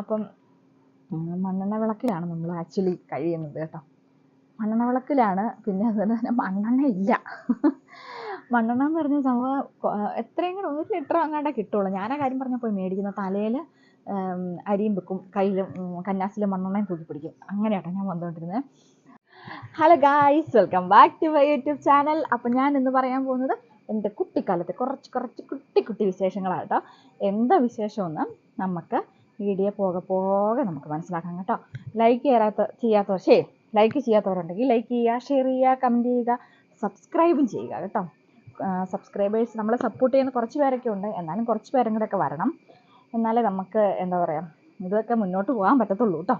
അപ്പം മണ്ണെണ്ണ വിളക്കിലാണ് നമ്മൾ ആക്ച്വലി കഴിയുന്നത് കേട്ടോ. മണ്ണെണ്ണ വിളക്കിലാണ് പിന്നെ അതുപോലെ തന്നെ മണ്ണെണ്ണ ഇല്ല. മണ്ണെണ്ണ എന്ന് പറഞ്ഞ സംഭവം എത്രയും കൂടെ ഒരു ലിറ്റർ അങ്ങാണ്ടേ കിട്ടുള്ളൂ. ഞാൻ ആ കാര്യം പറഞ്ഞാൽ പോയി മേടിക്കുന്ന തലയിൽ അരിയും വെക്കും കയ്യിലും കന്നാസിലും മണ്ണെണ്ണയും തൂക്കി പിടിക്കും. അങ്ങനെയാട്ടോ ഞാൻ വന്നുകൊണ്ടിരുന്നത് hello guys welcome back to my YouTube channel അപ്പം ഞാൻ ഇന്ന് പറയാൻ പോകുന്നത് എന്റെ കുട്ടിക്കാലത്തെ കുറച്ച് കുറച്ച് കുട്ടി കുട്ടി വിശേഷങ്ങളാണ് കേട്ടോ. എന്താ വിശേഷമെന്ന് നമുക്ക് വീഡിയോ പോകെ പോകെ നമുക്ക് മനസ്സിലാക്കാം കേട്ടോ. ലൈക്ക് ചെയ്യാത്ത ചെയ്യാത്തവർ ശരി ലൈക്ക് ചെയ്യാത്തവരുണ്ടെങ്കിൽ ലൈക്ക് ചെയ്യുക ഷെയർ ചെയ്യുക കമന്റ് ചെയ്യുക സബ്സ്ക്രൈബും ചെയ്യുക കേട്ടോ. സബ്സ്ക്രൈബേഴ്സ് നമ്മളെ സപ്പോർട്ട് ചെയ്യുന്ന കുറച്ച് പേരൊക്കെ ഉണ്ട്. എന്നാലും കുറച്ച് പേരും കൂടെ ഒക്കെ വരണം. എന്നാലേ നമുക്ക് എന്താ പറയുക ഇതൊക്കെ മുന്നോട്ട് പോകാൻ പറ്റത്തുള്ളൂ കേട്ടോ.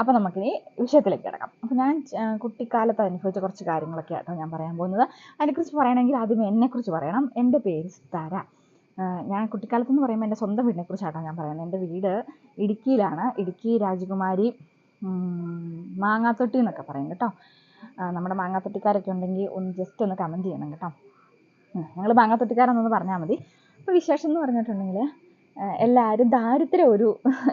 അപ്പോൾ നമുക്കിനി വിഷയത്തിലേക്ക് കിടക്കാം. അപ്പോൾ ഞാൻ കുട്ടിക്കാലത്ത് അനുഭവിച്ച കുറച്ച് കാര്യങ്ങളൊക്കെ ആട്ടോ ഞാൻ പറയാൻ പോകുന്നത്. അതിനെക്കുറിച്ച് പറയണമെങ്കിൽ ആദ്യം എന്നെക്കുറിച്ച് പറയണം. എന്റെ പേര് സിത്താര. ഞാൻ കുട്ടിക്കാലത്ത് എന്ന് പറയുമ്പോൾ എന്റെ സ്വന്തം വീടിനെക്കുറിച്ചാട്ടോ ഞാൻ പറയുന്നത്. എന്റെ വീട് ഇടുക്കിയിലാണ്. ഇടുക്കി രാജകുമാരി മാങ്ങാത്തൊട്ടി എന്നൊക്കെ പറയും കേട്ടോ. നമ്മുടെ മാങ്ങാത്തൊട്ടിക്കാരൊക്കെ ഉണ്ടെങ്കിൽ ഒന്ന് ജസ്റ്റ് ഒന്ന് കമന്റ് ചെയ്യണം കേട്ടോ. ഞങ്ങൾ മാങ്ങാത്തൊട്ടിക്കാരെന്നൊന്ന് പറഞ്ഞാൽ മതി. അപ്പോൾ വിശേഷം എന്ന് പറഞ്ഞിട്ടുണ്ടെങ്കിൽ എല്ലാവരും ദാരിദ്ര്യം ഒരു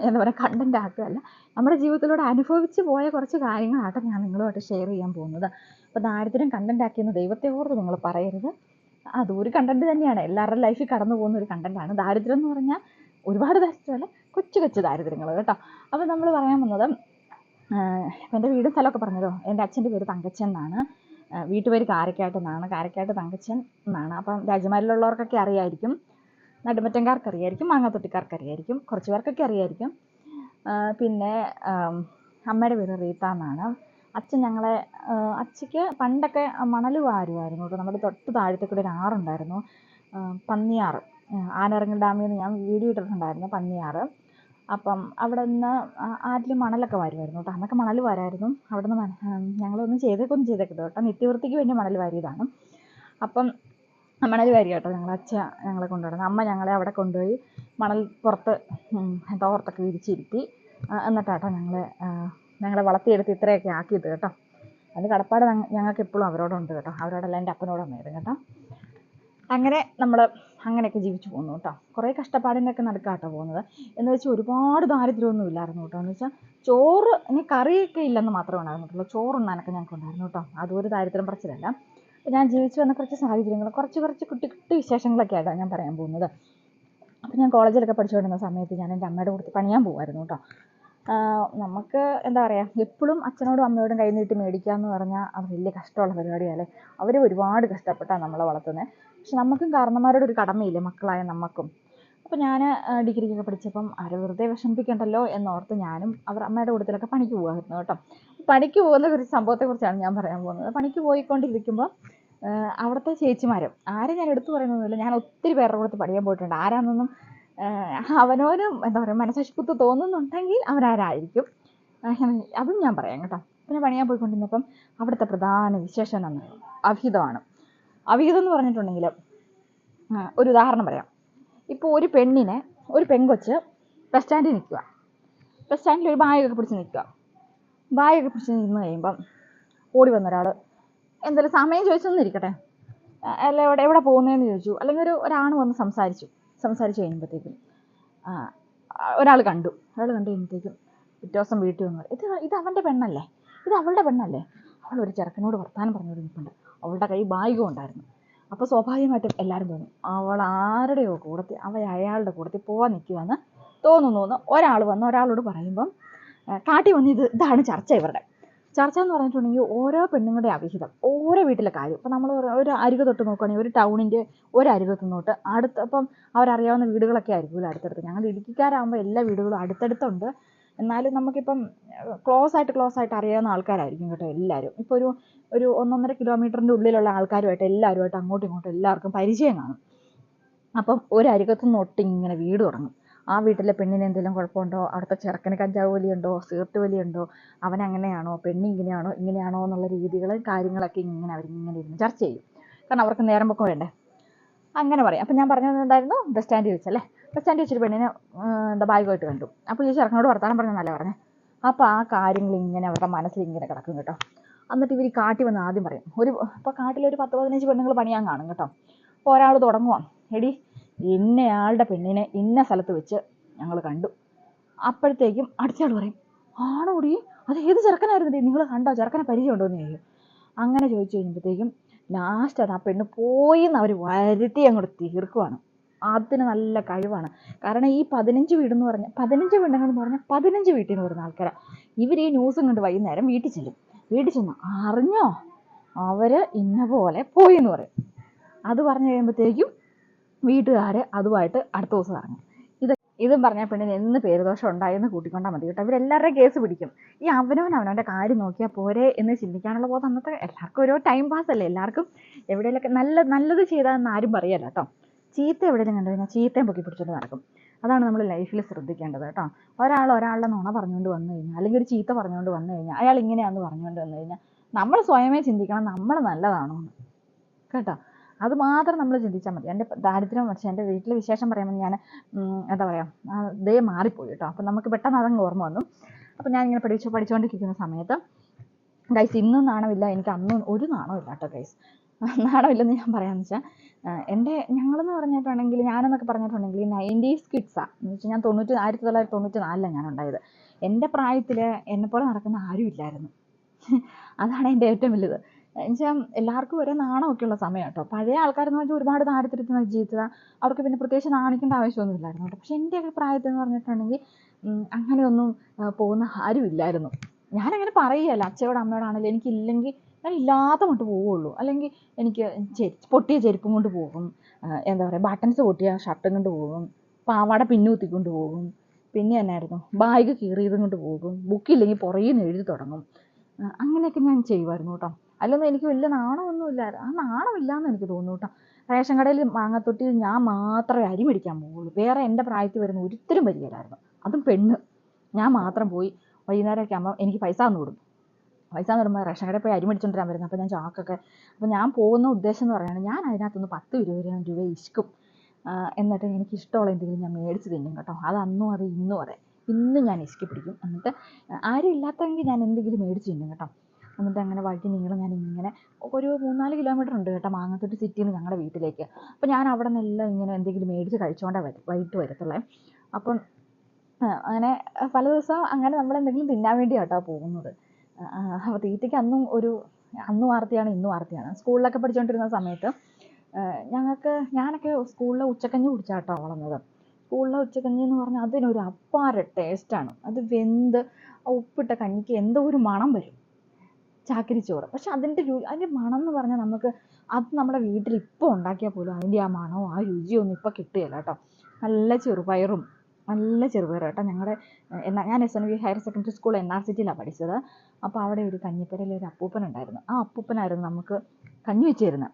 എന്താ പറയുക കണ്ടന്റ് ആക്കുകയല്ല. നമ്മുടെ ജീവിതത്തിലൂടെ അനുഭവിച്ച് പോയ കുറച്ച് കാര്യങ്ങളാട്ടോ ഞാൻ നിങ്ങളുമായിട്ട് ഷെയർ ചെയ്യാൻ പോകുന്നത്. അപ്പോൾ ദാരിദ്ര്യം കണ്ടന്റ് ആക്കിയെന്ന് ദൈവത്തെ ഓർത്ത് നിങ്ങൾ പറയരുത്. അതൊരു കണ്ടന്റ് തന്നെയാണ്. എല്ലാവരുടെ ലൈഫിൽ കടന്നു പോകുന്ന ഒരു കണ്ടന്റാണ് ദാരിദ്ര്യം എന്ന് പറഞ്ഞാൽ ഒരുപാട് ദാരിദ്ര്യമല്ല കൊച്ചു കൊച്ചു ദാരിദ്ര്യങ്ങൾ കേട്ടോ. അപ്പോൾ നമ്മൾ പറയാൻ വന്നത് എന്റെ വീടും സ്ഥലമൊക്കെ പറഞ്ഞല്ലോ. എന്റെ അച്ഛന്റെ പേര് തങ്കച്ചൻ എന്നാണ്. വീട്ടുപേര് കാരക്കാട്ട് എന്നാണ്. കാരക്കാട്ട് തങ്കച്ചൻ എന്നാണ്. അപ്പം രാജമാരിലുള്ളവർക്കൊക്കെ അറിയായിരിക്കും. നടുമറ്റൻകാർക്ക് അറിയായിരിക്കും. മാങ്ങാത്തൊട്ടിക്കാർക്ക് അറിയായിരിക്കും. കുറച്ച് പേർക്കൊക്കെ അറിയായിരിക്കും. പിന്നെ അമ്മയുടെ പേര് റീത്ത എന്നാണ്. അച്ഛൻ ഞങ്ങളെ അച്ഛക്ക് പണ്ടൊക്കെ മണൽ വാരുമായിരുന്നു കേട്ടോ. നമ്മുടെ തൊട്ട് താഴത്തെ കൂടെ ഒരു ആറുണ്ടായിരുന്നു. പന്നിയാറ്. ആനയിറങ്ങൽ ഡാമിൽ നിന്ന് ഞാൻ വീഡിയോ ഇട്ടിട്ടുണ്ടായിരുന്നു പന്നിയാറ്. അപ്പം അവിടെ നിന്ന് ആറ്റിൽ മണലൊക്കെ വാരുമായിരുന്നു കേട്ടോ. അന്നൊക്കെ മണൽ വാരായിരുന്നു. അവിടെ നിന്ന് ഞങ്ങളൊന്നും ചെയ്തേക്കൊന്നും ചെയ്തേക്കില്ല കേട്ടോ. നിത്യവൃത്തിക്ക് വേണ്ടി മണൽ വാരിയതാണ്. അപ്പം മണൽ വാരി കേട്ടോ ഞങ്ങൾ അച്ഛ ഞങ്ങളെ കൊണ്ടുവരുന്നത്. അമ്മ ഞങ്ങളെ അവിടെ കൊണ്ടുപോയി മണൽ പുറത്ത് തോർത്തൊക്കെ വിരിച്ചിരുത്തി എന്നിട്ടാട്ടോ ഞങ്ങളെ ആ, ഞങ്ങളെ വളർത്തിയെടുത്ത് ഇത്രയൊക്കെ ആക്കിയത് കേട്ടോ. അത് കടപ്പാട് ഞങ്ങ- ഞങ്ങൾക്ക് എപ്പോഴും അവരോടുണ്ട് കേട്ടോ. അവരോടല്ല എന്റെ അപ്പനോട് അമ്മയായിരുന്നു കേട്ടോ. അങ്ങനെ നമ്മൾ അങ്ങനെയൊക്കെ ജീവിച്ചു പോകുന്നു കേട്ടോ. കുറേ കഷ്ടപ്പാടിന്റെയൊക്കെ നടക്കാട്ടോ പോകുന്നത്. എന്ന് വെച്ചാൽ ഒരുപാട് ദാരിദ്ര്യമൊന്നും ഇല്ലായിരുന്നു കേട്ടോ. എന്ന് വെച്ചാൽ ചോറ് ഇനി കറിയൊക്കെ ഇല്ലെന്ന് മാത്രമേ ഉണ്ടായിരുന്നുള്ളൂ. ചോറുണ്ണാനൊക്കെ ഞങ്ങൾക്ക് ഉണ്ടായിരുന്നു കേട്ടോ. അതും ഒരു ദാരിദ്ര്യം പറച്ചിലല്ല അപ്പോൾ ഞാൻ ജീവിച്ചു വന്ന കുറച്ച് സാഹചര്യങ്ങൾ കുറച്ച് കുറച്ച് കുട്ടി കുട്ടി വിശേഷങ്ങളൊക്കെ ആയിട്ടാണ് ഞാൻ പറയാൻ പോകുന്നത്. അപ്പോൾ ഞാൻ കോളേജിലൊക്കെ പഠിച്ചുകൊണ്ടിരുന്ന സമയത്ത് ഞാൻ എന്റെ അമ്മയുടെ കൂടെ പണിയാൻ പോകുമായിരുന്നു കേട്ടോ. നമുക്ക് എന്താ പറയുക എപ്പോഴും അച്ഛനോടും അമ്മയോടും കൈ നീട്ടി മേടിക്കുക എന്ന് പറഞ്ഞാൽ അത് വലിയ കഷ്ടമുള്ള പരിപാടിയല്ലേ? അവർ ഒരുപാട് കഷ്ടപ്പെട്ടാണ് നമ്മളെ വളർത്തുന്നത് പക്ഷെ നമുക്കും കാരണവന്മാരോട് ഒരു കടമയില്ലേ മക്കളായ നമുക്കും അപ്പോൾ ഞാൻ ഡിഗ്രിക്കൊക്കെ പഠിച്ചപ്പം അവരെ വെറുതെ വിഷമിപ്പിക്കണ്ടല്ലോ എന്നോർത്ത് ഞാനും അവർ അമ്മയുടെ കൂട്ടത്തിലൊക്കെ പണിക്ക് പോകുമായിരുന്നു കേട്ടോ. പണിക്ക് പോകുന്ന ഒരു സംഭവത്തെക്കുറിച്ചാണ് ഞാൻ പറയാൻ പോകുന്നത്. പണിക്ക് പോയിക്കൊണ്ടിരിക്കുമ്പോൾ അവിടുത്തെ ചേച്ചിമാരും ആരും ഞാൻ എടുത്തു പറയുന്നൊന്നുമില്ല. ഞാൻ ഒത്തിരി പേരുടെ കൂടെ പഠിക്കാൻ പോയിട്ടുണ്ട്. ആരാന്നൊന്നും ആഹ് അവനവനും എന്താ പറയുക മനസാക്ഷിക്കുത്ത് തോന്നുന്നുണ്ടെങ്കിൽ അവരാരായിരിക്കും. അതും ഞാൻ പറയാം കേട്ടോ. പിന്നെ പണിയാൻ പോയിക്കൊണ്ടിരുന്നപ്പം അവിടുത്തെ പ്രധാന വിശേഷം എന്നാണ് അവിഹിതമാണ്. അവിഹിതം എന്ന് പറഞ്ഞിട്ടുണ്ടെങ്കിൽ ഒരു ഉദാഹരണം പറയാം. ഇപ്പോൾ ഒരു പെണ്ണിനെ ഒരു പെങ്കൊച്ച് ബസ് സ്റ്റാൻഡിൽ നിൽക്കുക. ബസ് സ്റ്റാൻഡിൽ ഒരു ബാഗൊക്കെ പിടിച്ച് നിൽക്കുക. ബാഗൊക്കെ പിടിച്ച് നിന്ന് കഴിയുമ്പം ഓടി വന്ന ഒരാൾ എന്തായാലും സമയം ചോദിച്ചൊന്നിരിക്കട്ടെ. അല്ല എവിടെ എവിടെ പോകുന്നതെന്ന് ചോദിച്ചു. അല്ലെങ്കിൽ ഒരു ഒരാണ് വന്ന് സംസാരിച്ചു. സംസാരിച്ച് കഴിയുമ്പോഴത്തേക്കും ഒരാൾ കണ്ടു. ഒരാൾ കണ്ടു കഴിയുമ്പോഴത്തേക്കും പിറ്റേ ദിവസം വീട്ടിൽ വന്നു ഇത് ഇത് അവന്റെ പെണ്ണല്ലേ? ഇത് അവളുടെ പെണ്ണല്ലേ? അവൾ ഒരു ചെറുക്കനോട് വർത്താനം പറഞ്ഞു നിൽപ്പുണ്ട് അവളുടെ കൈ ബായികം ഉണ്ടായിരുന്നു. അപ്പോൾ സ്വാഭാവികമായിട്ടും എല്ലാവരും തോന്നും അവൾ ആരുടെയോ കൂടത്തിൽ അവ അയാളുടെ കൂടത്തിൽ പോവാൻ നിൽക്കുവാന്ന് തോന്നുന്നു. ഒരാൾ വന്ന് ഒരാളോട് പറയുമ്പം കാട്ടി വന്ന് ഇത് ഇതാണ് ചർച്ച ഇവരുടെ. ചർച്ച എന്ന് പറഞ്ഞിട്ടുണ്ടെങ്കിൽ ഓരോ പെണ്ണുങ്ങളുടെ അവിഹിതം ഓരോ വീട്ടിലെ കാര്യം. ഇപ്പം നമ്മൾ ഒരു അരികെ തൊട്ട് നോക്കുകയാണെങ്കിൽ ഒരു ടൗണിന്റെ ഒരു അരികത്ത് നിന്നോട്ട് അടുത്ത് ഇപ്പം അവരറിയാവുന്ന വീടുകളൊക്കെ ആയിരിക്കുമല്ലോ അടുത്തടുത്ത്. ഞങ്ങൾ ഇടുക്കിക്കാരാകുമ്പോൾ എല്ലാ വീടുകളും അടുത്തടുത്തുണ്ട്. എന്നാലും നമുക്കിപ്പം ക്ലോസ് ആയിട്ട് ക്ലോസ് ആയിട്ട് അറിയാവുന്ന ആൾക്കാരായിരിക്കും കേട്ടോ എല്ലാവരും. ഇപ്പോൾ ഒരു ഒരു ഒന്നൊന്നര കിലോമീറ്ററിന്റെ ഉള്ളിലുള്ള ആൾക്കാരുമായിട്ട് എല്ലാവരുമായിട്ട് അങ്ങോട്ടും ഇങ്ങോട്ടും എല്ലാവർക്കും പരിചയം കാണും. അപ്പം ഒരു അരികത്തു ഒട്ടി ഇങ്ങനെ വീട് തുടങ്ങും. ആ വീട്ടിലെ പെണ്ണിന് എന്തെങ്കിലും കുഴപ്പമുണ്ടോ? അവിടുത്തെ ചെറുക്കന് കഞ്ചാവ് വലിയുണ്ടോ? സീർട്ട് വലിയുണ്ടോ? അവൻ അങ്ങനെയാണോ? പെണ്ണ് ഇങ്ങനെയാണോ? ഇങ്ങനെയാണോ എന്നുള്ള രീതികൾ കാര്യങ്ങളൊക്കെ ഇങ്ങനെ അവരിങ്ങനെ ഇരുന്ന് ചർച്ച ചെയ്യും. കാരണം അവർക്ക് നേരം പൊക്കം വേണ്ടേ? അങ്ങനെ പറയാം. അപ്പം ഞാൻ പറഞ്ഞത് എന്തായിരുന്നു? ബസ് സ്റ്റാൻഡിൽ വെച്ചല്ലേ? ബസ് സ്റ്റാൻഡിൽ വെച്ചൊരു പെണ്ണിനെ എന്താ ബാഗുമായിട്ട് കണ്ടു. അപ്പോൾ ഈ ചെറുക്കനോട് വർത്താനം പറഞ്ഞതല്ലേ പറഞ്ഞേ. അപ്പോൾ ആ കാര്യങ്ങൾ ഇങ്ങനെ അവരുടെ മനസ്സിൽ ഇങ്ങനെ കിടക്കും കേട്ടോ. എന്നിട്ട് ഇവർ കാട്ടി വന്ന് ആദ്യം പറയും. ഒരു ഇപ്പോൾ കാട്ടിലൊരു പത്ത് പതിനഞ്ച് പെണ്ണുങ്ങൾ പണിയാൻ കാണും കേട്ടോ. അപ്പോൾ ഒരാൾ തുടങ്ങുവാണ് എടി ഇന്നയാളുടെ പെണ്ണിനെ ഇന്ന സ്ഥലത്ത് വെച്ച് ഞങ്ങൾ കണ്ടു. അപ്പോഴത്തേക്കും അടുത്തയാൾ പറയും ആണോടി? അത് ഏത് ചെറുക്കനായിരുന്നു നിങ്ങൾ കണ്ടോ? ചെറുക്കനെ പരിചയമുണ്ടോ എന്ന് ചോദിക്കും. അങ്ങനെ ചോദിച്ചു കഴിഞ്ഞപ്പോഴത്തേക്കും ലാസ്റ്റ് അത് ആ പെണ്ണ് പോയി എന്ന് അവർ വരുത്തി അങ്ങോട്ട് തീർക്കുവാണ്. അതിന് നല്ല കഴിവാണ്. കാരണം ഈ പതിനഞ്ച് വീടെന്ന് പറഞ്ഞ പതിനഞ്ച് വീടുകളെന്ന് പറഞ്ഞാൽ പതിനഞ്ച് വീട്ടിൽ നിന്ന് വരുന്ന ആൾക്കാരാണ് ഇവർ ഈ ന്യൂസും കണ്ട് വൈകുന്നേരം വീട്ടിൽ ചെല്ലും. വീട്ടിൽ ചെന്ന് അറിഞ്ഞോ? അവർ ഇന്ന പോലെ പോയി എന്ന് പറയും. അത് പറഞ്ഞു കഴിയുമ്പോഴത്തേക്കും വീട്ടുകാർ അതുമായിട്ട് അടുത്ത ദിവസം ഇറങ്ങും. ഇത് ഇതും പറഞ്ഞാൽ പെണ്ണിന് എന്ന് പേരുദോഷം ഉണ്ടായെന്ന് കൂട്ടിക്കൊണ്ടാൽ മതി കേട്ടോ. ഇവരെല്ലാവരുടെയും കേസ് പിടിക്കും. ഈ അവനവൻ അവനവന്റെ കാര്യം നോക്കിയാൽ പോരെ എന്ന് ചിന്തിക്കാനുള്ള ബോധം അന്നത്തെ എല്ലാവർക്കും ഓരോ ടൈം പാസ് അല്ലേ? എല്ലാവർക്കും എവിടെയെങ്കിലൊക്കെ നല്ല നല്ലത് ചെയ്താന്ന് ആരും പറയല്ല കേട്ടോ. ചീത്ത എവിടെയെങ്കിലും കണ്ടു കഴിഞ്ഞാൽ ചീത്തയും പൊക്കി പിടിച്ചിട്ട് നടക്കും. അതാണ് നമ്മൾ ലൈഫിൽ ശ്രദ്ധിക്കേണ്ടത് കേട്ടോ. ഒരാൾ ഒരാളുടെ നുണ പറഞ്ഞുകൊണ്ട് വന്നു കഴിഞ്ഞാൽ അല്ലെങ്കിൽ ഒരു ചീത്ത പറഞ്ഞുകൊണ്ട് വന്നു കഴിഞ്ഞാൽ അയാൾ ഇങ്ങനെയാണെന്ന് പറഞ്ഞുകൊണ്ട് വന്നു കഴിഞ്ഞാൽ നമ്മൾ സ്വയമേ ചിന്തിക്കണം നമ്മൾ നല്ലതാണോ എന്ന് കേട്ടോ? അത് മാത്രം നമ്മൾ ചിന്തിച്ചാൽ മതി. എന്റെ ദാരിദ്ര്യം പക്ഷേ എന്റെ വീട്ടിലെ വിശേഷം പറയുമ്പോൾ ഞാൻ എന്താ പറയുക ദേ മാറിപ്പോയി കേട്ടോ അപ്പം നമുക്ക് പെട്ടെന്ന് അതങ്ങ് ഓർമ്മ വന്നു. അപ്പം ഞാൻ ഇങ്ങനെ പഠിച്ചു പഠിച്ചുകൊണ്ടിരിക്കുന്ന സമയത്ത് ഗൈസ് ഇന്നും നാണമില്ല എനിക്ക് അന്നും ഒരു നാണമില്ല കേട്ടോ ഗൈസ് നാണമില്ലെന്ന് ഞാൻ പറയാമെന്ന് വെച്ചാൽ എന്റെ ഞങ്ങളെന്ന് പറഞ്ഞിട്ടുണ്ടെങ്കിൽ ഞാനെന്നൊക്കെ പറഞ്ഞിട്ടുണ്ടെങ്കിൽ നയന്റീസ് കിഡ്സാണ് എന്ന് വെച്ചാൽ ഞാൻ തൊണ്ണൂറ്റി ആയിരത്തി തൊള്ളായിരത്തി തൊണ്ണൂറ്റി നാലിലാണ് ഞാൻ ഉണ്ടായത് എന്റെ പ്രായത്തിൽ എന്നെപ്പോലെ നടക്കുന്ന ആരും ഇല്ലായിരുന്നു അതാണ് എന്റെ ഏറ്റവും വലുത്. എന്നുവെച്ചാൽ എല്ലാവർക്കും ഒരേ നാണമൊക്കെ ഉള്ള സമയം കേട്ടോ പഴയ ആൾക്കാരെന്ന് പറഞ്ഞാൽ ഒരുപാട് ദാരിദ്ര്യത്തിൽ ജീവിച്ചത്. അവർക്ക് പിന്നെ പ്രത്യേകിച്ച് നാണിക്കേണ്ട ആവശ്യമൊന്നും ഇല്ലായിരുന്നു കേട്ടോ പക്ഷേ എന്റെയൊക്കെ പ്രായത്തിൽ എന്ന് പറഞ്ഞിട്ടുണ്ടെങ്കിൽ അങ്ങനെയൊന്നും പോകുന്ന ആരും ഇല്ലായിരുന്നു ഞാനങ്ങനെ പറയുകയല്ല അച്ഛയോട് അമ്മയോടാണെങ്കിലും എനിക്കില്ലെങ്കിൽ ഞാൻ ഇല്ലാത്ത കൊണ്ട് പോവുള്ളൂ. അല്ലെങ്കിൽ എനിക്ക് പൊട്ടിയ ചെരുപ്പും കൊണ്ട് പോകും. എന്താ പറയുക ബട്ടൺസ് പൊട്ടിയ ഷർട്ടും കൊണ്ട് പോകും. പാവാട പിന്നു കുത്തിക്കൊണ്ട് പോകും. പിന്നെ എന്നായിരുന്നു ബാഗ് കീറിയതും കൊണ്ട് പോകും. ബുക്കില്ലെങ്കിൽ പുറകിൽ നിന്ന് എഴുതി തുടങ്ങും. അങ്ങനെയൊക്കെ ഞാൻ ചെയ്യുമായിരുന്നു കേട്ടോ അല്ലൊന്നും എനിക്ക് വലിയ നാണമൊന്നുമില്ല. ആ നാണമില്ലാന്ന് എനിക്ക് തോന്നുന്നു കേട്ടോ. റേഷൻ കടയിൽ മാങ്ങാത്തൊട്ടിയിൽ ഞാൻ മാത്രമേ അരി മേടിക്കാൻ പോവുള്ളൂ. വേറെ എന്റെ പ്രായത്തിൽ വരുന്ന ഒരുത്തരും വരികയില്ലായിരുന്നു. അതും പെണ്ണ്. ഞാൻ മാത്രം പോയി വൈകുന്നേരമൊക്കെ ആകുമ്പോൾ എനിക്ക് പൈസ തന്നു കൊടുക്കും പൈസ എന്ന് പറയുമ്പോൾ റേഷൻ കടയിൽ പോയി അരി മേടിച്ചുകൊണ്ട് വരാൻ വരുന്നത് അപ്പോൾ ഞാൻ ചാക്കൊക്കെ അപ്പോൾ ഞാൻ പോകുന്ന ഉദ്ദേശം എന്ന് പറയുന്നത് ഞാൻ അതിനകത്തുനിന്ന് പത്ത് ഇരുപതിനായിരം രൂപ ഇഷ്കും എന്നിട്ട് എനിക്ക് ഇഷ്ടമുള്ള എന്തെങ്കിലും ഞാൻ മേടിച്ച് തിന്നും കേട്ടോ. അത് അന്നും അത് ഇന്നും അതെ. ഇന്നും ഞാൻ ഇഷ്കി പിടിക്കും. എന്നിട്ട് ആരും ഇല്ലാത്തെങ്കിൽ ഞാൻ എന്തെങ്കിലും മേടിച്ച് തിന്നും കേട്ടോ. എന്നിട്ട് അങ്ങനെ വഴി നീളം ഞാൻ ഇങ്ങനെ ഒരു മൂന്നാൽ കിലോമീറ്റർ ഉണ്ട് കേട്ടോ മാങ്ങാത്തൊട്ടി സിറ്റിയിൽ നിന്ന് ഞങ്ങളുടെ വീട്ടിലേക്ക്. അപ്പോൾ ഞാൻ അവിടെ നിന്നെല്ലാം ഇങ്ങനെ എന്തെങ്കിലും മേടിച്ച് കഴിച്ചുകൊണ്ടേ വരും വൈകിട്ട് വരത്തുള്ളേ. അപ്പം അങ്ങനെ പല ദിവസം അങ്ങനെ നമ്മൾ എന്തെങ്കിലും തിന്നാൻ വേണ്ടി കേട്ടോ പോകുന്നത് അപ്പോൾ തീറ്റയ്ക്ക് അന്നും ഒരു അന്ന് വാർത്തയാണ് ഇന്ന് വാർത്തയാണ്. സ്കൂളിലൊക്കെ പഠിച്ചുകൊണ്ടിരുന്ന സമയത്ത് ഞങ്ങൾക്ക് ഞാനൊക്കെ സ്കൂളിലെ ഉച്ചക്കഞ്ഞി കുടിച്ചാട്ടോ വളർന്നത്. സ്കൂളിലെ ഉച്ചക്കഞ്ഞി എന്ന് പറഞ്ഞാൽ അതിനൊരു അപ്പാര ടേസ്റ്റാണ് അത് വെന്ത് ഉപ്പിട്ട കഞ്ഞിക്ക് എന്തോ ഒരു മണം വരും. ചാക്കരിച്ചോറ്. പക്ഷെ അതിന്റെ രു അതിന്റെ മണം എന്ന് പറഞ്ഞാൽ നമുക്ക് അത് നമ്മുടെ വീട്ടിൽ ഇപ്പോൾ ഉണ്ടാക്കിയാൽ പോലും അതിന്റെ ആ മണമോ ആ രുചിയോ ഒന്നും ഇപ്പോൾ കിട്ടുകയില്ല കേട്ടോ. നല്ല ചെറുപയറും നല്ല ചെറുപയർ കേട്ടോ. ഞങ്ങളുടെ എന്നാ ഞാൻ S N V higher secondary school N R സിറ്റിയിലാണ് പഠിച്ചത്. അപ്പോൾ അവിടെ ഒരു കഞ്ഞിപ്പരയിൽ ഒരു അപ്പൂപ്പൻ ഉണ്ടായിരുന്നു. ആ അപ്പൂപ്പനായിരുന്നു നമുക്ക് കഞ്ഞി വെച്ചിരുന്നത്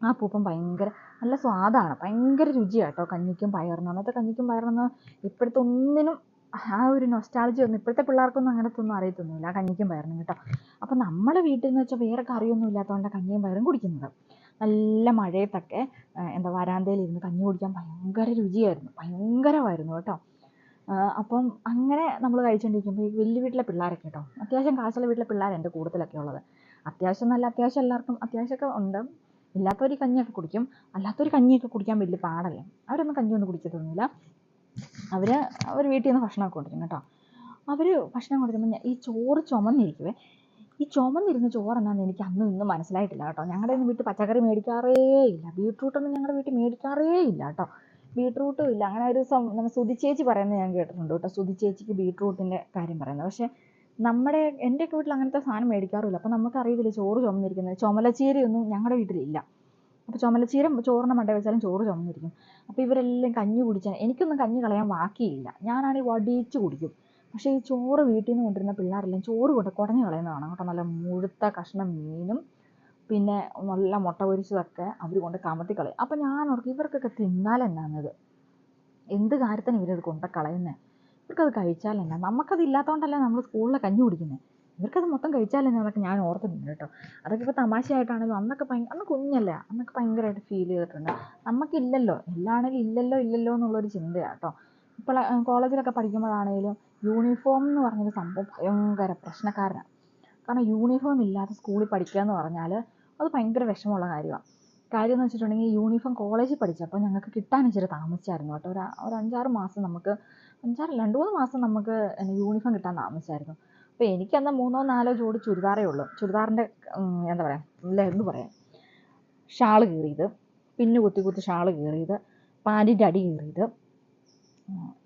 ആ അപ്പൂപ്പൻ ഭയങ്കര നല്ല സ്വാദാണ്. ഭയങ്കര രുചിയാണ് കേട്ടോ കഞ്ഞിക്കും പയറിനും. അന്നത്തെ കഞ്ഞിക്കും പയറിനും ഇപ്പോഴത്തെ ഒന്നിനും ആ ഒരു നൊസ്റ്റാളജി ഒന്നും ഇപ്പോഴത്തെ പിള്ളേർക്കൊന്നും അങ്ങനത്തെ ഒന്നും അറിയത്തൊന്നുമില്ല. കഞ്ഞിക്കും പയറിനും കേട്ടോ. അപ്പോൾ നമ്മുടെ വീട്ടിൽ നിന്ന് വെച്ചാൽ വേറെ കറിയൊന്നും ഇല്ലാത്തതുകൊണ്ട് കഞ്ഞിയും പയറും കുടിക്കുന്നത്. നല്ല മഴയത്തൊക്കെ എന്താ വരാന്തയിലിരുന്ന് കഞ്ഞി കുടിക്കാൻ ഭയങ്കര രുചിയായിരുന്നു. ഭയങ്കരമായിരുന്നു കേട്ടോ. അപ്പം അങ്ങനെ നമ്മൾ കഴിച്ചുകൊണ്ടിരിക്കുമ്പോൾ ഈ വലിയ വീട്ടിലെ പിള്ളേരൊക്കെ കേട്ടോ അത്യാവശ്യം കാശുള്ള വീട്ടിലെ പിള്ളേർ എന്റെ കൂടുതലൊക്കെ ഉള്ളത്. അത്യാവശ്യം നല്ല അത്യാവശ്യം എല്ലാവർക്കും അത്യാവശ്യമൊക്കെ ഉണ്ട്. ഇല്ലാത്തവർ കഞ്ഞിയൊക്കെ കുടിക്കും. അല്ലാത്തവർ കഞ്ഞിയൊക്കെ കുടിക്കാൻ വലിയ പാടല്ലേ. അവരൊന്നും കഞ്ഞിയൊന്നും കുടിക്കത്തൊന്നുമില്ല അവർ അവർ വീട്ടിൽ നിന്ന് ഭക്ഷണമൊക്കെ കൊണ്ടുവരും കേട്ടോ. അവർ ഭക്ഷണം കൊണ്ടുവരുമ്പോൾ ഈ ചോറ് ചുമന്നിരിക്കുവേ. ഈ ചുമന്നിരുന്ന ചോറ് എന്നാന്ന് എനിക്ക് അന്നും ഇന്നും മനസ്സിലായിട്ടില്ല കേട്ടോ. ഞങ്ങളുടെ ഒന്നും വീട്ടിൽ പച്ചക്കറി മേടിക്കാറേ ഇല്ല. ബീട്രൂട്ടൊന്നും ഞങ്ങളുടെ വീട്ടിൽ മേടിക്കാറേ ഇല്ല കേട്ടോ. ബീട്രൂട്ടും ഇല്ല. അങ്ങനെ ഒരു നമ്മൾ സുതി ചേച്ചി പറയുന്നത് ഞാൻ കേട്ടിട്ടുണ്ട് കേട്ടോ. സുതി ചേച്ചിക്ക് ബീട്രൂട്ടിന്റെ കാര്യം പറയുന്നത്. പക്ഷേ നമ്മുടെ എന്റെയൊക്കെ വീട്ടിൽ അങ്ങനത്തെ സാധനം മേടിക്കാറുമില്ല. അപ്പോൾ നമുക്കറിയത്തില്ല ചോറ് ചുമന്നിരിക്കുന്നത്? ചുമലച്ചീരയൊന്നും ഞങ്ങളുടെ വീട്ടിലില്ല. അപ്പോൾ ചുമലച്ചീര ചോറിന്റെ മണ്ടയിൽ വെച്ചാലും ചോറ് ചുമന്നിരിക്കും. അപ്പോൾ ഇവരെല്ലാം കഞ്ഞി കുടിച്ചാൽ എനിക്കൊന്നും കഞ്ഞി കളയാൻ ബാക്കിയില്ല. ഞാനാണെങ്കിൽ വടിച്ച് കുടിക്കും. പക്ഷേ ഈ ചോറ് വീട്ടിൽ നിന്ന് കൊണ്ടുവരുന്ന പിള്ളേരെല്ലാം ചോറ് കൊണ്ട് കുടഞ്ഞ് കളയുന്നതാണ് കേട്ടോ. നല്ല മുഴുത്ത കഷ്ണം മീനും പിന്നെ നല്ല മുട്ട പൊരിച്ചതൊക്കെ അവർ കൊണ്ട് കമത്തി കളയും. അപ്പോൾ ഞാൻ ഓർക്കും ഇവർക്കൊക്കെ തിന്നാൽ എന്നാന്നത് എന്ത് കാര്യത്തിന് ഇവരത് കൊണ്ട് കളയുന്നത് ഇവർക്കത് കഴിച്ചാൽ നമുക്കത് ഇല്ലാത്തതുകൊണ്ടല്ലേ നമ്മൾ സ്കൂളിലെ കഞ്ഞി കുടിക്കുന്നത് ഇവർക്കത് മൊത്തം കഴിച്ചാലേ എന്നൊക്കെ ഞാൻ ഓർത്തിട്ടുണ്ട് കേട്ടോ. അതൊക്കെ ഇപ്പോൾ തമാശയായിട്ടാണെങ്കിലും അന്നൊക്കെ ഭയങ്കര അന്ന് കുഞ്ഞല്ലേ അന്നൊക്കെ ഭയങ്കരമായിട്ട് ഫീൽ ചെയ്തിട്ടുണ്ട്. നമുക്കില്ലല്ലോ എല്ലാണെങ്കിലും ഇല്ലല്ലോ ഇല്ലല്ലോ എന്നുള്ളൊരു ചിന്തയാണ് കേട്ടോ ഇപ്പോൾ കോളേജിലൊക്കെ പഠിക്കുമ്പോഴാണെങ്കിലും യൂണിഫോം എന്ന് പറഞ്ഞൊരു സംഭവം ഭയങ്കര പ്രശ്നക്കാരനാണ് കാരണം യൂണിഫോം ഇല്ലാതെ സ്കൂളിൽ പഠിക്കുക എന്ന് പറഞ്ഞാൽ അത് ഭയങ്കര വിഷമമുള്ള കാര്യമാണ് കാര്യം എന്ന് വെച്ചിട്ടുണ്ടെങ്കിൽ യൂണിഫോം കോളേജിൽ പഠിച്ചപ്പോൾ ഞങ്ങൾക്ക് കിട്ടാൻ ഇച്ചിരി താമസിച്ചായിരുന്നു കേട്ടോ. ഒരു ഒരു അഞ്ചാറ് മാസം നമുക്ക് അഞ്ചാറ് രണ്ട് മൂന്ന് മാസം നമുക്ക് യൂണിഫോം കിട്ടാൻ താമസിച്ചായിരുന്നു. അപ്പോൾ എനിക്കന്ന് മൂന്നോ നാലോ ജോഡി ചുരിദാറേ ഉള്ളൂ. ചുരിദാറിന്റെ എന്താ പറയുക ലെഗ് പറയാം. ഷാൾ കീറിയത് പിന്നു കുത്തി കുത്തി ഷാൾ കീറിയത് പാന്റിന്റെ അടി കീറിയത്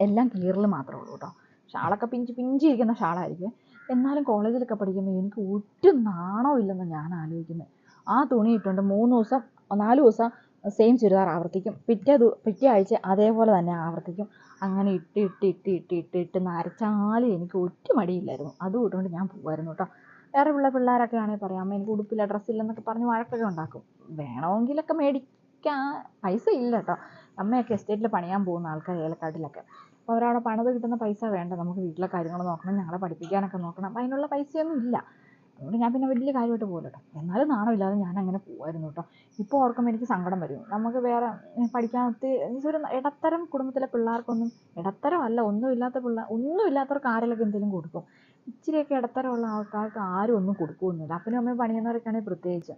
എല്ലാം കീറൽ മാത്രമേ ഉള്ളൂ കേട്ടോ ഷാളൊക്കെ പിഞ്ച് പിഞ്ചിരിക്കുന്ന ഷാളായിരിക്കും. എന്നാലും കോളേജിലൊക്കെ പഠിക്കുമ്പോൾ എനിക്ക് ഒട്ടും നാണവും ഇല്ലെന്ന് ഞാൻ ആലോചിക്കുന്നത് ആ തുണി ഇട്ടുകൊണ്ട് മൂന്ന് ദിവസം നാല് ദിവസം സെയിം ചുരിദാർ ആവർത്തിക്കും. പിറ്റേ പിറ്റേ ആഴ്ച അതേപോലെ തന്നെ ആവർത്തിക്കും. അങ്ങനെ ഇട്ട് ഇട്ട് ഇട്ട് ഇട്ട് ഇട്ട് ഇട്ട് നരച്ചാലും എനിക്ക് ഒറ്റ മടിയില്ലായിരുന്നു. അതും ഇട്ടുകൊണ്ട് ഞാൻ പോകുമായിരുന്നു കേട്ടോ വേറെ ഉള്ള പിള്ളേരൊക്കെ ആണെങ്കിൽ പറയാം അമ്മ എനിക്ക് ഉടുപ്പില്ല ഡ്രസ്സില്ലെന്നൊക്കെ പറഞ്ഞ് വഴക്കൊക്കെ ഉണ്ടാക്കും. വേണമെങ്കിലൊക്കെ മേടിക്കാൻ പൈസ ഇല്ല കേട്ടോ അമ്മയൊക്കെ എസ്റ്റേറ്റിൽ പണിയാൻ പോകുന്ന ആൾക്കാർ ഏലക്കാട്ടിലൊക്കെ. അപ്പോൾ അവരവിടെ പണിത് കിട്ടുന്ന പൈസ വേണ്ട? നമുക്ക് വീട്ടിലെ കാര്യങ്ങൾ നോക്കണം ഞങ്ങളെ പഠിപ്പിക്കാനൊക്കെ നോക്കണം. അതിനുള്ള പൈസയൊന്നും ഇല്ല. അതുകൊണ്ട് ഞാൻ പിന്നെ വലിയ കാര്യമായിട്ട് പോകില്ല കേട്ടോ എന്നാലും നാണമില്ലാതെ ഞാൻ അങ്ങനെ പോകുമായിരുന്നു കേട്ടോ ഇപ്പോൾ ഓർക്കുമ്പോൾ എനിക്ക് സങ്കടം വരും. നമുക്ക് വേറെ പഠിക്കാൻ ഒത്തിരി ഒരു ഇടത്തരം കുടുംബത്തിലെ പിള്ളേർക്കൊന്നും ഇടത്തരം അല്ല ഒന്നുമില്ലാത്ത പിള്ളേർ ഒന്നുമില്ലാത്തവർക്ക് ആരെങ്കിലുമൊക്കെ എന്തെങ്കിലും കൊടുക്കും. ഇച്ചിരിയൊക്കെ ഇടത്തരമുള്ള ആൾക്കാർക്ക് ആരും ഒന്നും കൊടുക്കുകയൊന്നുമില്ല അപ്പനും അമ്മയും പണിയുന്നവരൊക്കെയാണെങ്കിൽ പ്രത്യേകിച്ച്.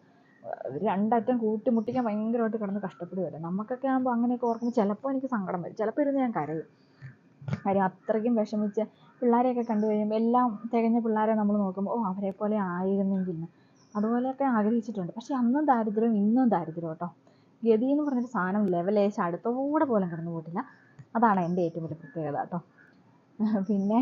രണ്ടറ്റം കൂട്ടിമുട്ടിക്കാൻ ഭയങ്കരമായിട്ട് കിടന്ന് കഷ്ടപ്പെടുകയല്ലേ നമുക്കൊക്കെ ആകുമ്പോൾ അങ്ങനെയൊക്കെ ഓർക്കുമ്പോൾ ചിലപ്പോൾ എനിക്ക് സങ്കടം വരും. ചിലപ്പോൾ ഇരുന്ന് ഞാൻ കരയും. കാര്യം അത്രയ്ക്കും വിഷമിച്ച് പിള്ളേരെയൊക്കെ കണ്ടു കഴിയുമ്പോൾ എല്ലാം തികഞ്ഞ പിള്ളേരെ നമ്മൾ നോക്കുമ്പോൾ ഓ അവരെ പോലെ ആയിരുന്നെങ്കിൽ അതുപോലെയൊക്കെ ആഗ്രഹിച്ചിട്ടുണ്ട്. പക്ഷേ അന്നും ദാരിദ്ര്യം ഇന്നും ദാരിദ്ര്യം കേട്ടോ. ഗതി എന്ന് പറഞ്ഞൊരു സാധനം ലെവലേശം അടുത്തോടെ പോലും കടന്നു പോയിട്ടില്ല. അതാണ് എന്റെ ഏറ്റവും വലിയ പ്രത്യേകത കേട്ടോ. പിന്നെ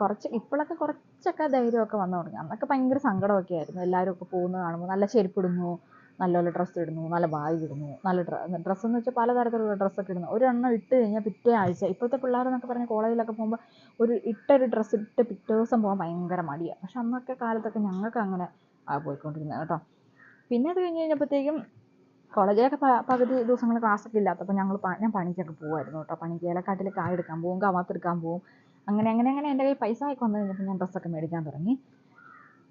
കുറച്ച് ഇപ്പോഴൊക്കെ കുറച്ചൊക്കെ ധൈര്യമൊക്കെ വന്നു തുടങ്ങി. അന്നൊക്കെ ഭയങ്കര സങ്കടമൊക്കെ ആയിരുന്നു. എല്ലാവരും ഒക്കെ പോകുന്നത് കാണുമ്പോൾ നല്ല ചെരുപ്പിടുന്നു നല്ലപോലെ ഡ്രസ്സ് ഇടുന്നു നല്ല ബാഗ് ഇടുന്നു നല്ല ഡ്രസ്സ് എന്ന് വെച്ചാൽ പലതരത്തിലുള്ള ഡ്രസ്സൊക്കെ ഇടുന്നു. ഒരെണ്ണം ഇട്ട് കഴിഞ്ഞാൽ പിറ്റേ ആഴ്ച ഇപ്പോഴത്തെ പിള്ളേരെന്നൊക്കെ പറഞ്ഞാൽ കോളേജിലൊക്കെ പോകുമ്പോൾ ഒരു ഇട്ടൊരു ഡ്രസ്സ് ഇട്ട് പിറ്റേ ദിവസം പോകാൻ ഭയങ്കര മടിയാണ് പക്ഷെ അന്നൊക്കെ കാലത്തൊക്കെ ഞങ്ങൾക്ക് അങ്ങനെ ആ പോയിക്കൊണ്ടിരുന്നത് കേട്ടോ. പിന്നെ അത് കഴിഞ്ഞ് കഴിഞ്ഞപ്പോഴത്തേക്കും കോളേജിലൊക്കെ പകുതി ദിവസങ്ങൾ ക്ലാസ്സൊക്കെ ഇല്ലാത്തപ്പോൾ ഞങ്ങൾ ഞാൻ പണിക്കൊക്കെ പോകുമായിരുന്നു കേട്ടോ. പണിക്ക് ഏലക്കാട്ടിൽ കായ എടുക്കാൻ പോകും കവാത്തെടുക്കാൻ പോകും അങ്ങനെ അങ്ങനെ അങ്ങനെ എന്റെ കയ്യിൽ പൈസ ഒക്കെ കഴിഞ്ഞപ്പോൾ ഞാൻ ഡ്രസ്സൊക്കെ മേടിക്കാൻ തുടങ്ങി.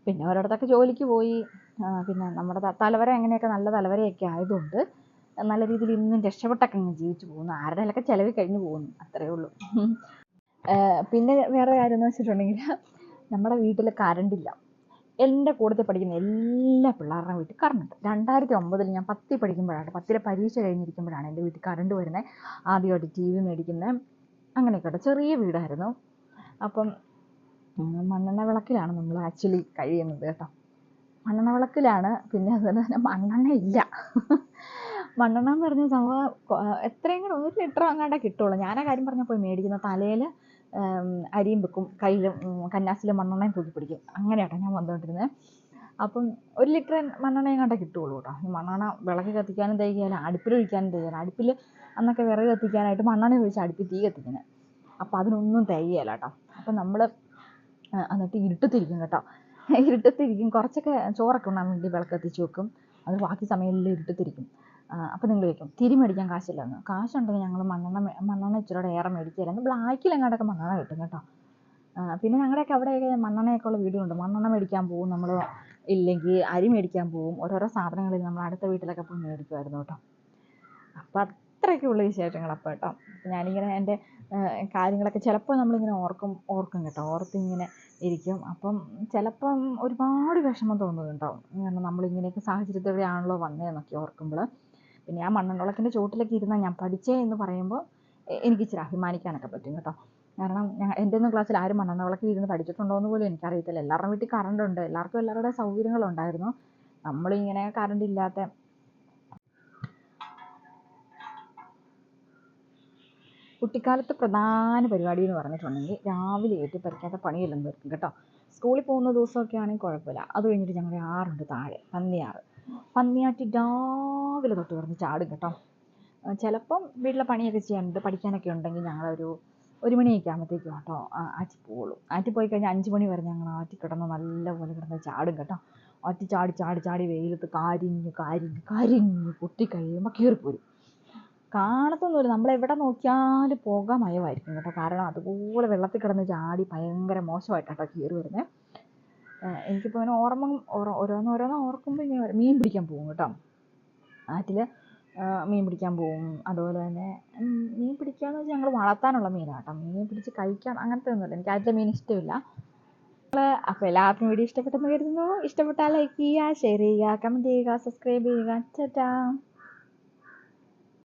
പിന്നെ ഒരിടത്തൊക്കെ ജോലിക്ക് പോയി. പിന്നെ നമ്മുടെ തലവര അങ്ങനെയൊക്കെ നല്ല തലവരയൊക്കെ ആയതുകൊണ്ട് നല്ല രീതിയിൽ ഇന്നും രക്ഷപ്പെട്ടൊക്കെ അങ്ങ് ജീവിച്ചു പോകുന്നു. ആരുടെയൊക്കെ ചിലവ് കഴിഞ്ഞു പോകുന്നു. അത്രയേ ഉള്ളൂ. പിന്നെ വേറെ കാര്യം എന്ന് വെച്ചിട്ടുണ്ടെങ്കിൽ നമ്മുടെ വീട്ടിൽ കറണ്ടില്ല എന്റെ കൂട്ടത്തിൽ പഠിക്കുന്ന എല്ലാ പിള്ളേരുടെ വീട്ടിൽ കറണ്ട് രണ്ടായിരത്തി ഒമ്പതിൽ ഞാൻ പത്തിൽ പഠിക്കുമ്പോഴാണ് പത്തിലെ പരീക്ഷ കഴിഞ്ഞിരിക്കുമ്പോഴാണ് എന്റെ വീട്ടിൽ കറണ്ട് വരുന്നത്. ആദ്യമായിട്ട് ടി വി മേടിക്കുന്നത് അങ്ങനെയൊക്കെ ചെറിയ വീടായിരുന്നു. അപ്പം മണ്ണെണ്ണ വിളക്കിലാണ് നമ്മൾ ആക്ച്വലി കഴിയുന്നത് കേട്ടോ. മണ്ണെണ്ണ വിളക്കിലാണ് പിന്നെ അതുപോലെ തന്നെ മണ്ണെണ്ണ ഇല്ല. മണ്ണെണ്ണ എന്ന് പറഞ്ഞ സംഭവം എത്രയും കൂടെ ഒരു ലിറ്റർ അങ്ങാണ്ടേ കിട്ടുള്ളൂ. ഞാൻ ആ കാര്യം പറഞ്ഞാൽ പോയി മേടിക്കുന്ന തലയിൽ അരിയും വെക്കും കയ്യിലും കന്നാസിലെ മണ്ണെണ്ണയും തൂക്കി പിടിക്കും. അങ്ങനെയാട്ടോ ഞാൻ വന്നുകൊണ്ടിരുന്നത് അപ്പം ഒരു ലിറ്റർ മണ്ണെണ്ണ എങ്ങാണ്ടേ കിട്ടുള്ളൂ കേട്ടോ. ഈ മണ്ണെണ്ണ വിളക്ക് കത്തിക്കാനും തികയില്ല അടുപ്പിലൊഴിക്കാനും തികയില്ല അടുപ്പിൽ അന്നൊക്കെ വിറക് കത്തിക്കാനായിട്ട് മണ്ണെണ്ണ ഒഴിച്ച് അടുപ്പിൽ തീ കത്തിക്കുന്നത് അപ്പോൾ അതിനൊന്നും തികയില്ല കേട്ടോ. അപ്പം നമ്മൾ എന്നിട്ട് ഇരുട്ടത്തിരിക്കും കേട്ടോ. ഇരുട്ടത്തിരിക്കും. കുറച്ചൊക്കെ ചോറൊക്കെ ഉണ്ണാൻ വേണ്ടി വിളക്കത്തിച്ച് വെക്കും. അത് ബാക്കി സമയങ്ങളിൽ ഇരുട്ടത്തിരിക്കും. അപ്പോൾ നിങ്ങൾ ചോദിക്കും തിരി മേടിക്കാൻ കാശില്ലെന്ന്? കാശുണ്ടെങ്കിൽ ഞങ്ങൾ മണ്ണെണ്ണ മണ്ണെണ്ണ ഇച്ചിരിയുടെ ഏറെ മേടിക്കുകയല്ല ബ്ലാക്കിൽ എങ്ങാണ്ടൊക്കെ മണ്ണെണ്ണ കിട്ടും കേട്ടോ. പിന്നെ ഞങ്ങളുടെയൊക്കെ അവിടെയൊക്കെ മണ്ണെണ്ണയൊക്കെ ഉള്ള വീടുണ്ട് മണ്ണെണ്ണ മേടിക്കാൻ പോകും. നമ്മൾ ഇല്ലെങ്കിൽ അരി മേടിക്കാൻ പോകും. ഓരോരോ സാധനങ്ങളിൽ നമ്മൾ അടുത്ത വീട്ടിലൊക്കെ പോയി മേടിക്കുമായിരുന്നു കേട്ടോ. അപ്പം അത്രയൊക്കെയുള്ള വിശേഷങ്ങൾ അപ്പോൾ കേട്ടോ. ഞാനിങ്ങനെ എന്റെ കാര്യങ്ങളൊക്കെ ചിലപ്പോൾ നമ്മളിങ്ങനെ ഓർക്കും ഓർക്കും കേട്ടോ. ഓർത്തിങ്ങനെ ഇരിക്കും. അപ്പം ചിലപ്പം ഒരുപാട് വിഷമം തോന്നുന്നുണ്ടാവും. കാരണം നമ്മളിങ്ങനെയൊക്കെ സാഹചര്യത്തിലൂടെയാണല്ലോ വന്നതെന്നൊക്കെ ഓർക്കുമ്പോൾ പിന്നെ ആ മണ്ണുവിളക്കിന്റെ ചുവട്ടിലൊക്കെ ഇരുന്ന ഞാൻ പഠിച്ചേ എന്ന് പറയുമ്പോൾ എനിക്ക് ഇച്ചിരി അഭിമാനിക്കാനൊക്കെ പറ്റും കേട്ടോ. കാരണം ഞാൻ എന്റെ ഒന്നും ക്ലാസ്സിൽ ആരും മണ്ണെണ്ണുളക്കി ഇരുന്ന് പഠിച്ചിട്ടുണ്ടോ എന്ന് പോലും എനിക്കറിയത്തില്ല. എല്ലാവരുടെ വീട്ടിൽ കറണ്ട് ഉണ്ട്. എല്ലാവർക്കും എല്ലാവരുടെ സൗകര്യങ്ങളുണ്ടായിരുന്നു. നമ്മളിങ്ങനെ കറണ്ട് കുട്ടിക്കാലത്ത് പ്രധാന പരിപാടി എന്ന് പറഞ്ഞിട്ടുണ്ടെങ്കിൽ രാവിലെ ഏറ്റ് പറിക്കാത്ത പണിയെല്ലാം തീർക്കും കേട്ടോ. സ്കൂളിൽ പോകുന്ന ദിവസമൊക്കെ ആണെങ്കിൽ കുഴപ്പമില്ല. അത് കഴിഞ്ഞിട്ട് ഞങ്ങളുടെ ആറുണ്ട് താഴെ പന്നിയാറ്. പന്നിയാറ്റി രാവിലെ തൊട്ട് കിടന്ന് ചാടും കേട്ടോ. ചിലപ്പം വീട്ടിലെ പണിയൊക്കെ ചെയ്യാനുണ്ട് പഠിക്കാനൊക്കെ ഉണ്ടെങ്കിൽ ഞങ്ങളൊരു ഒരു മണിയൊക്കെ ആകുമ്പോഴത്തേക്കും കേട്ടോ ആറ്റി പോവുള്ളൂ. ആറ്റി പോയി കഴിഞ്ഞാൽ അഞ്ച് മണി വരെ ഞങ്ങൾ ആറ്റി കിടന്ന് നല്ലപോലെ കിടന്ന് ചാടും കേട്ടോ. ആറ്റി ചാടി ചാടി ചാടി വെയിലത്ത് കാരിഞ്ഞ് കാരിഞ്ഞ് കരിഞ്ഞ് പൊട്ടിക്കഴിയുമ്പോൾ കീറിപ്പോരും. കാണത്തൊന്നുമില്ല. നമ്മളെവിടെ നോക്കിയാലും പുക മയമായിരിക്കും കേട്ടോ. കാരണം അതുപോലെ വെള്ളത്തിൽ കിടന്ന് ചാടി ഭയങ്കര മോശമായിട്ടാട്ടോ കയറി വരുന്നത് എനിക്കിപ്പോൾ ഇങ്ങനെ ഓർമ്മ ഓരോന്ന് ഓരോന്ന് ഓർക്കുമ്പോൾ ഇങ്ങനെ മീൻ പിടിക്കാൻ പോകും കേട്ടോ. ആറ്റിൽ മീൻ പിടിക്കാൻ പോകും. അതുപോലെ തന്നെ മീൻ പിടിക്കാന്ന് വെച്ചാൽ ഞങ്ങൾ വളർത്താനുള്ള മീനാണ് കേട്ടോ. മീൻ പിടിച്ച് കഴിക്കാൻ അങ്ങനത്തെ ഒന്നുമില്ല. എനിക്ക് ആറ്റിലെ മീൻ ഇഷ്ടമില്ല. അപ്പോൾ എല്ലാവർക്കും വീഡിയോ ഇഷ്ടപ്പെട്ടെന്ന് കരുതുന്നു. ഇഷ്ടപ്പെട്ടാൽ ലൈക്ക് ചെയ്യുക ഷെയർ ചെയ്യുക കമന്റ് ചെയ്യുക സബ്സ്ക്രൈബ് ചെയ്യുക. ചേട്ടാ